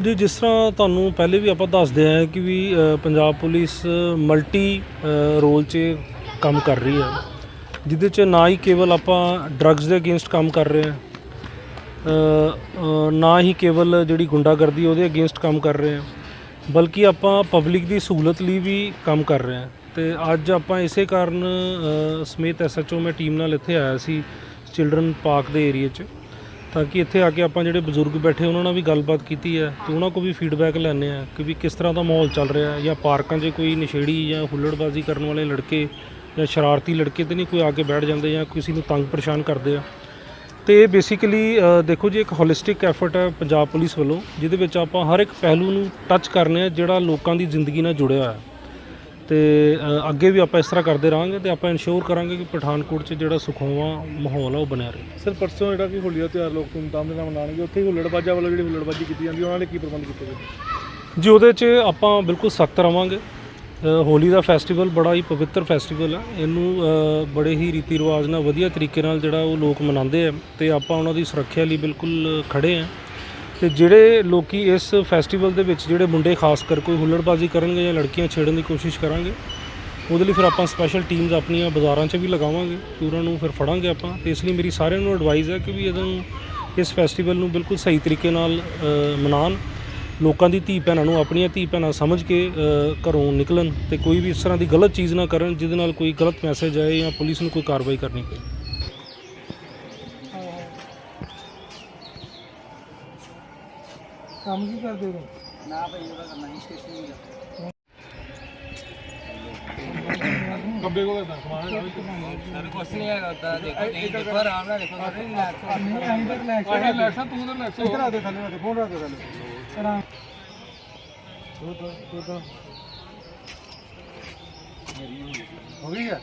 ਜੀ ਜਿਸ ਤਰ੍ਹਾਂ ਤੁਹਾਨੂੰ ਪਹਿਲੇ ਵੀ ਆਪਾਂ ਦੱਸਦੇ ਆਏ ਕਿ ਵੀ ਪੰਜਾਬ ਪੁਲਿਸ ਮਲਟੀ ਰੋਲ 'ਚ ਕੰਮ ਕਰ ਰਹੀ ਹੈ। ਜਿਹਦੇ 'ਚ ਨਾ ਹੀ ਕੇਵਲ ਆਪਾਂ ਡਰੱਗਸ ਦੇ ਅਗੇਂਸਟ ਕੰਮ ਕਰ ਰਹੇ ਹਾਂ ਨਾ ਹੀ ਕੇਵਲ ਜਿਹੜੀ ਗੁੰਡਾਗਰਦੀ ਉਹਦੇ ਅਗੇਂਸਟ ਕੰਮ ਕਰ ਰਹੇ ਹਾਂ ਬਲਕਿ ਆਪਾਂ ਪਬਲਿਕ ਦੀ ਸਹੂਲਤ ਲਈ ਵੀ ਕੰਮ ਕਰ ਰਹੇ ਹਾਂ। ਤੇ ਅੱਜ ਆਪਾਂ ਇਸੇ ਕਾਰਨ ਅ, ਸਮੇਤ ਐਸਐਚਓ ਮੈਂ ਟੀਮ ਨਾਲ ਇੱਥੇ ਆਇਆ ਸੀ ਚਿਲਡਰਨ ਪਾਰਕ ਦੇ ਏਰੀਆ 'ਚ। ਤਾਂ ਕਿ ਇੱਥੇ ਆ ਕੇ ਆਪਾਂ ਜਿਹੜੇ ਬਜ਼ੁਰਗ ਬੈਠੇ ਉਹਨਾਂ ਨਾਲ ਵੀ ਗੱਲਬਾਤ ਕੀਤੀ ਹੈ ਤੇ ਉਹਨਾਂ ਕੋਲ ਵੀ ਫੀਡਬੈਕ ਲੈਣੇ ਆ ਕਿ ਵੀ ਕਿਸ ਤਰ੍ਹਾਂ ਦਾ ਮਾਹੌਲ ਚੱਲ ਰਿਹਾ ਜਾਂ ਪਾਰਕਾਂ 'ਚ ਕੋਈ ਨਸ਼ੇੜੀ ਜਾਂ ਹੁੱਲੜਬਾਜ਼ੀ ਕਰਨ ਵਾਲੇ ਲੜਕੇ ਜਾਂ ਸ਼ਰਾਰਤੀ ਲੜਕੇ ਤੇ ਨਹੀਂ ਕੋਈ ਆ ਕੇ ਬੈਠ ਜਾਂਦੇ ਜਾਂ ਕਿਸੇ ਨੂੰ ਤੰਗ ਪਰੇਸ਼ਾਨ ਕਰਦੇ ਆ। ਤੇ ਬੇਸਿਕਲੀ ਦੇਖੋ ਜੀ, ਇੱਕ ਹੋਲਿਸਟਿਕ ਐਫਰਟ ਹੈ ਪੰਜਾਬ ਪੁਲਿਸ ਵੱਲੋਂ, ਜਿਹਦੇ ਵਿੱਚ ਆਪਾਂ ਹਰ ਇੱਕ ਪਹਿਲੂ ਨੂੰ ਟੱਚ ਕਰਨੇ ਆ ਜਿਹੜਾ ਲੋਕਾਂ ਦੀ ਜ਼ਿੰਦਗੀ ਨਾਲ ਜੁੜਿਆ ਹੋਇਆ। ਹੈ ਤੇ ਅ, ਅੱਗੇ ਵੀ ਆਪਾਂ ਇਸ ਤਰ੍ਹਾਂ ਕਰਦੇ ਰਹਾਂਗੇ ਤੇ ਆਪਾਂ ਇਨਸ਼ੋਰ ਕਰਾਂਗੇ ਕਿ ਪਠਾਨਕੋਟ 'ਚ ਜਿਹੜਾ ਸੁਖਾਵਾਂ ਮਾਹੌਲ ਆ ਉਹ ਬਣਿਆ ਰਹੇ। ਸਰ ਪਰਸੋਂ ਜਿਹੜਾ ਕਿ ਹੋਲੀ ਦਾ ਤਿਉਹਾਰ ਲੋਕ ਧੂਮਧਾਮ ਦੇ ਨਾਲ ਮਨਾਉਣਗੇ ਉੱਥੇ ਹੀ ਹੁੱਲੜਬਾਜ਼ਾਂ ਵੱਲੋਂ ਜਿਹੜੀ ਹੁੱਲੜਬਾਜ਼ੀ ਕੀਤੀ ਜਾਂਦੀ ਉਹਨਾਂ ਲਈ ਕੀ ਪ੍ਰਬੰਧ ਕੀਤੇ ਗਏ? ਜੀ ਉਹਦੇ 'ਚ ਆਪਾਂ ਬਿਲਕੁਲ ਸਖਤ ਰਵਾਂਗੇ ਅ, ਹੋਲੀ ਦਾ ਫੈਸਟੀਵਲ ਬੜਾ ਹੀ ਪਵਿੱਤਰ ਫੈਸਟੀਵਲ ਹੈ ਇਹਨੂੰ ਅ, ਬੜੇ ਹੀ ਰੀਤੀ ਰਿਵਾਜ ਨਾਲ ਵਧੀਆ ਤਰੀਕੇ ਨਾਲ ਜਿਹੜਾ ਉਹ ਲੋਕ ਮਨਾਉਂਦੇ ਆ ਤੇ ਆਪਾਂ ਉਹਨਾਂ ਦੀ ਸੁਰੱਖਿਆ ਲਈ ਬਿਲਕੁਲ ਖੜੇ ਆ। ਤੇ ਜਿਹੜੇ ਲੋਕੀ ਇਸ ਫੈਸਟੀਵਲ ਦੇ ਵਿੱਚ ਜਿਹੜੇ ਮੁੰਡੇ ਖਾਸ ਕਰ ਕੋਈ ਹੁੱਲੜਬਾਜ਼ੀ ਕਰਨਗੇ ਜਾਂ ਲੜਕੀਆਂ ਛੇੜਨ ਦੀ ਕੋਸ਼ਿਸ਼ ਕਰਾਂਗੇ, ਉਹਦੇ ਲਈ ਫਿਰ ਆਪਾਂ ਸਪੈਸ਼ਲ ਟੀਮਸ ਆਪਣੀਆਂ ਬਾਜ਼ਾਰਾਂ 'ਚ ਵੀ ਲਗਾਵਾਂਗੇ, ਤੇ ਉਹਨਾਂ ਨੂੰ ਫਿਰ ਫੜਾਂਗੇ ਆਪਾਂ। ਤੇ ਇਸ ਲਈ ਮੇਰੀ ਸਾਰਿਆਂ ਨੂੰ ਐਡਵਾਈਸ ਹੈ ਕਿ ਵੀ ਇਹਨਾਂ ਨੂੰ ਇਸ ਫੈਸਟੀਵਲ ਨੂੰ ਬਿਲਕੁਲ ਸਹੀ ਤਰੀਕੇ ਨਾਲ ਮਨਾਉਣ। ਲੋਕਾਂ ਦੀ ਧੀ ਭੈਣਾਂ ਨੂੰ ਆਪਣੀਆਂ ਧੀ ਭੈਣਾਂ ਸਮਝ ਕੇ ਘਰੋਂ ਨਿਕਲਣ ਤੇ ਕੋਈ ਵੀ ਇਸ ਤਰ੍ਹਾਂ ਦੀ ਗਲਤ ਚੀਜ਼ ਨਾ ਕਰਨ, ਜਿਹਦੇ ਨਾਲ ਕੋਈ ਗਲਤ ਮੈਸੇਜ ਆਏ ਜਾਂ ਪੁਲਿਸ ਨੂੰ ਕੋਈ ਕਾਰਵਾਈ ਕਰਨੀ ਪਏ। ਕੰਮ ਕੀ ਕਰਦੇ ਹੋ? ਨਾ ਭਾਈ ਉਹਦਾ ਕਰਨਾ ਹੀ ਸਟੇਸ਼ਨ ਹੀ ਦਾ ਖੱਬੇ ਕੋਲ ਤਾਂ ਸਮਾਨ ਸਰ ਕੁਛ ਨਹੀਂ ਹੈਗਾ ਤਾਂ ਦੇਖੋ ਨਹੀਂ ਦੇਖੋ ਆਰਾਮ ਨਾਲ ਦੇਖੋ ਸਰ ਰਿਲੈਕਸ ਅਸੀਂ ਤਾਂ ਰਿਲੈਕਸ ਆਹ ਰਿਲੈਕਸ ਤੂੰ ਤਾਂ ਰਿਲੈਕਸ ਇੱਧਰ ਆ ਦੇ ਥੱਲੇ ਆ ਦੇ ਫੋਨ ਰੱਖ ਦੇ ਥੱਲੇ। ਆਰਾਮ। ਤੂੰ ਤਾਂ ਤੂੰ ਤਾਂ। ਹੋ ਗਈ ਹੈ